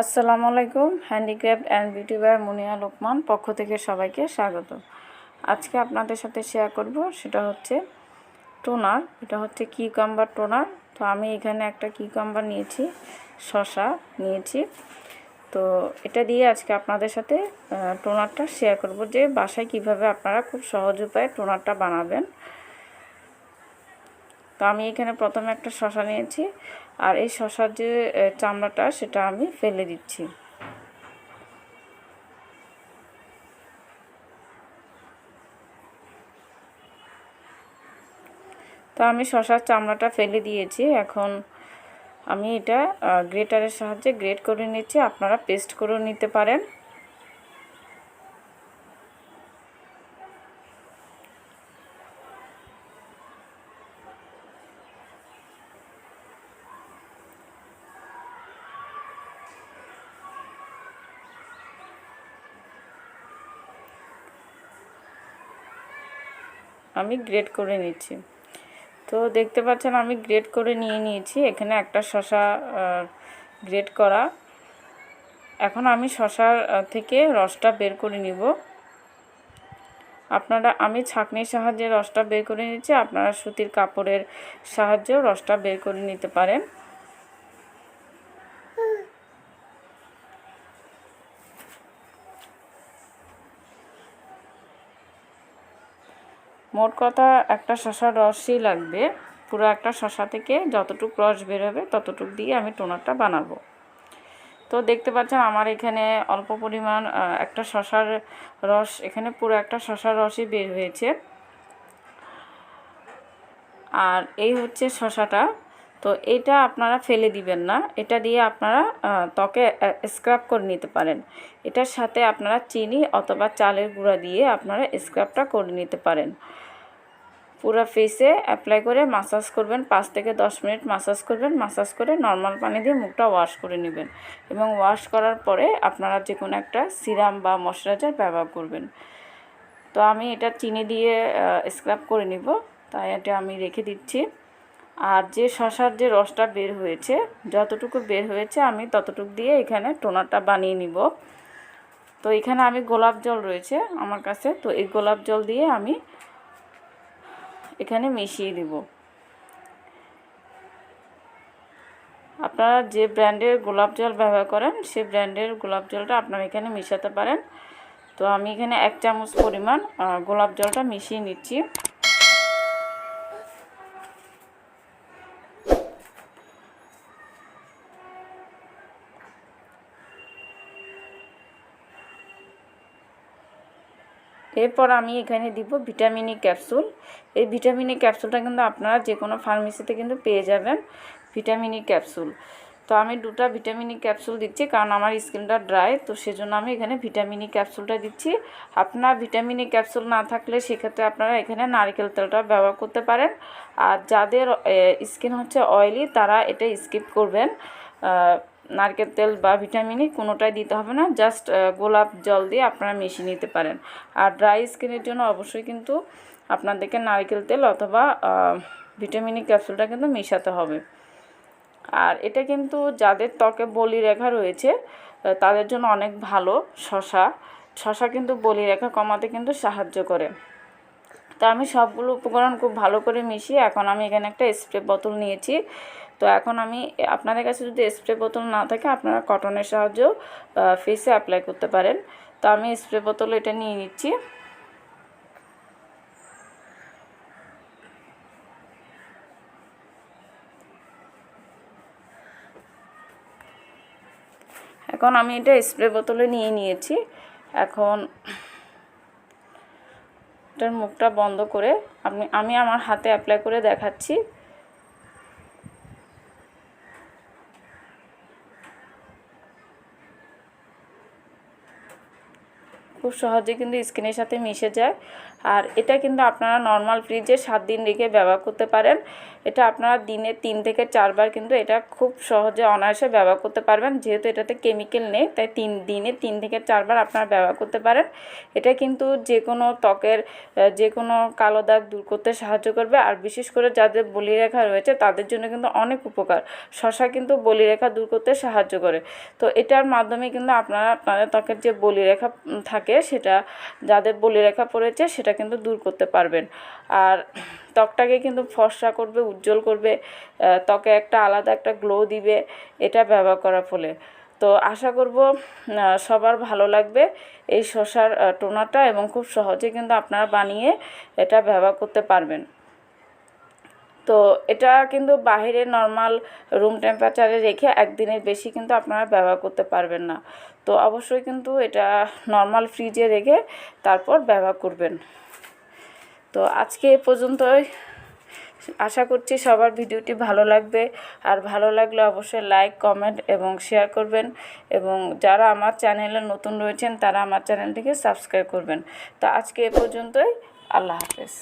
আসসালামু আলাইকুম, handicraft and beauty by Muniya Lokman পক্ষ থেকে সবাইকে স্বাগত। আজকে আপনাদের সাথে শেয়ার করব, সেটা হচ্ছে টোনার, এটা হচ্ছে কিউকাম্বার টোনার। তো আমি এখানে একটা কিউকাম্বার নিয়েছি শশা নিয়েছি। তো এটা দিয়ে আজকে আপনাদের সাথে টোনারটা শেয়ার করব যে বাসায় কীভাবে আপনারা খুব সহজ উপায়ে টোনারটা বানাবেন। তো আমি এখানে প্রথমে একটা শশা নিয়েছি আর এই শশার যে চামড়াটা, সেটা আমি ফেলে দিচ্ছি। তো আমি শশার চামড়াটা ফেলে দিয়েছি। এখন আমি এটা গ্রেটারের সাহায্যে গ্রেট করে নিচ্ছি। আপনারা পেস্ট করেও নিতে পারেন। আমি গ্রেড করে নিচ্ছি। তো দেখতে পাচ্ছেন আমি গ্রেড করে নিয়ে নিয়েছি। এখানে একটা শশা গ্রেড করা। এখন আমি শশার থেকে রসটা বের করে নিব। আপনারা, আমি ছাঁকনির সাহায্যে রসটা বের করে নিচ্ছি। আপনারা সুতির কাপড়ের সাহায্যেও রসটা বের করে নিতে পারেন। মোট কথা একটা শশার রসই লাগবে। পুরো একটা শশা থেকে যতটুক রস বেরোবে, ততটুক দিয়ে আমি টোনারটা বানাবো। তো দেখতে পাচ্ছেন আমার এখানে অল্প পরিমাণ একটা শশার রস, এখানে পুরো একটা শশার রসই বের হয়েছে। আর এই হচ্ছে শশাটা। তো এটা আপনারা ফেলে দিবেন না। এটা দিয়ে আপনারা ত্বকে স্ক্রাব করে নিতে পারেন। এটার সাথে আপনারা চিনি অথবা চালের গুঁড়া দিয়ে আপনারা স্ক্রাবটা করে নিতে পারেন। পুরো ফেসে অ্যাপ্লাই করে মাসাজ করবেন, পাঁচ থেকে দশ মিনিট মাসাজ করবেন মাসাজ করে নর্মাল পানি দিয়ে মুখটা ওয়াশ করে নেবেন এবং ওয়াশ করার পরে আপনারা যে কোনো একটা সিরাম বা ময়শ্চারাইজার ব্যবহার করবেন। তো আমি এটা চিনি দিয়ে স্ক্রাব করে নিব। তাই এটা আমি রেখে দিচ্ছি। আর যে শশার যে রসটা বের হয়েছে, যতটুকু বের হয়েছে আমি ততটুকু দিয়ে এখানে টোনাটা বানিয়ে নিব। তো এখানে আমি গোলাপ জল রয়েছে আমার কাছে, তো এই গোলাপ জল দিয়ে আমি এখানে মিশিয়ে দিব। আপনারা যে ব্র্যান্ডের গোলাপ জল ব্যবহার করেন সেই ব্র্যান্ডের গোলাপ জলটা আপনারা এখানে মিশাতে পারেন। তো আমি এখানে এক চামচ পরিমাণ গোলাপ জলটা মিশিয়ে নিচ্ছি। এরপর আমি এখানে দিব ভিটামিন ক্যাপসুল। এই ভিটামিন ক্যাপসুলটা কিন্তু আপনারা যে কোনো ফার্মেসিতে কিন্তু পেয়ে যাবেন ভিটামিন ক্যাপসুল। তো আমি দুটা ভিটামিন ক্যাপসুল দিচ্ছি কারণ আমার স্কিনটা ড্রাই, তো সেজন্য আমি এখানে ভিটামিন ক্যাপসুলটা দিচ্ছি। আপনার ভিটামিন ক্যাপসুল না থাকলে সেক্ষেত্রে আপনারা এখানে নারকেল তেলটা ব্যবহার করতে পারেন। আর যাদের স্কিন হচ্ছে অয়েলি তারা এটা স্কিপ করবেন। নারকেল তেল বা ভিটামিনই কোনোটাই দিতে হবে না জাস্ট গোলাপ জল দিয়ে আপনারা মিশিয়ে নিতে পারেন। আর ড্রাই স্কিনের জন্য অবশ্যই কিন্তু আপনাদেরকে নারকেল তেল অথবা ভিটামিনি ক্যাপসুলটা কিন্তু মেশাতে হবে। আর এটা কিন্তু যাদের ত্বকে বলি রেখা রয়েছে তাদের জন্য অনেক ভালো। শশা শশা কিন্তু বলি রেখা কমাতে কিন্তু সাহায্য করে। তো আমি সবগুলো উপকরণ খুব ভালো করে মিশিয়ে এখন আমি এখানে একটা স্প্রে বোতল নিয়েছি। তো এখন আমি আপনাদের কাছে যদি স্প্রে বোতল না থাকে, আপনারা কটনের সাহায্যেও ফেসে অ্যাপ্লাই করতে পারেন। তো আমি স্প্রে বোতল এটা নিয়ে নিচ্ছি। এখন আমি এটা স্প্রে বোতলে নিয়ে নিয়েছি। এখন এটার মুখটা বন্ধ করে আমি আমি আমার হাতে অ্যাপ্লাই করে দেখাচ্ছি। খুব সহজে কিন্তু স্কিনের সাথে মিশে যায়। আর এটা কিন্তু আপনারা নর্মাল ফ্রিজে সাত দিন রেখে ব্যবহার করতে পারেন। এটা আপনারা দিনে তিন থেকে চারবার কিন্তু এটা খুব সহজে অনায়াসে ব্যবহার করতে পারবেন। যেহেতু এটাতে কেমিক্যাল নেই তাই তিন দিনে তিন থেকে চারবার আপনারা ব্যবহার করতে পারেন। এটা কিন্তু যে কোনো ত্বকের যে কোনো কালো দাগ দূর করতে সাহায্য করবে। আর বিশেষ করে যাদের বলিরেখা রয়েছে তাদের জন্য কিন্তু অনেক উপকার। শশা কিন্তু বলিরেখা দূর করতে সাহায্য করে। তো এটার মাধ্যমে কিন্তু আপনারা আপনাদের ত্বকের যে বলিরেখা উম, থাকে সেটা যাদের বলিরেখা পড়েছে সেটা কিন্তু দূর করতে পারবেন। আর ত্বকটাকে কিন্তু ফর্সা করবে উজ্জ্বল করবে ত্বকে একটা আলাদা একটা গ্লো দিবে এটা ব্যবহার করার ফলে। তো আশা করব সবার ভালো লাগবে এই আহ, টোনাটা এবং খুব সহজে কিন্তু আপনারা বানিয়ে এটা ব্যবহার করতে পারবেন। তো এটা কিন্তু বাইরে নর্মাল রুম টেম্পারেচারে রেখে একদিনের বেশি কিন্তু আপনারা ব্যবহার করতে পারবেন না। তো অবশ্যই কিন্তু এটা নর্মাল ফ্রিজে রেখে তারপর ব্যবহার করবেন। তো আজকে এ পর্যন্তই। আশা করছি সবার ভিডিওটি ভালো লাগবে। আর ভালো লাগলে অবশ্যই লাইক কমেন্ট এবং শেয়ার করবেন। এবং যারা আমার চ্যানেলে নতুন রয়েছেন, তারা আমার চ্যানেলটিকে সাবস্ক্রাইব করবেন। তো আজকে এ পর্যন্তই। আল্লাহ হাফেজ।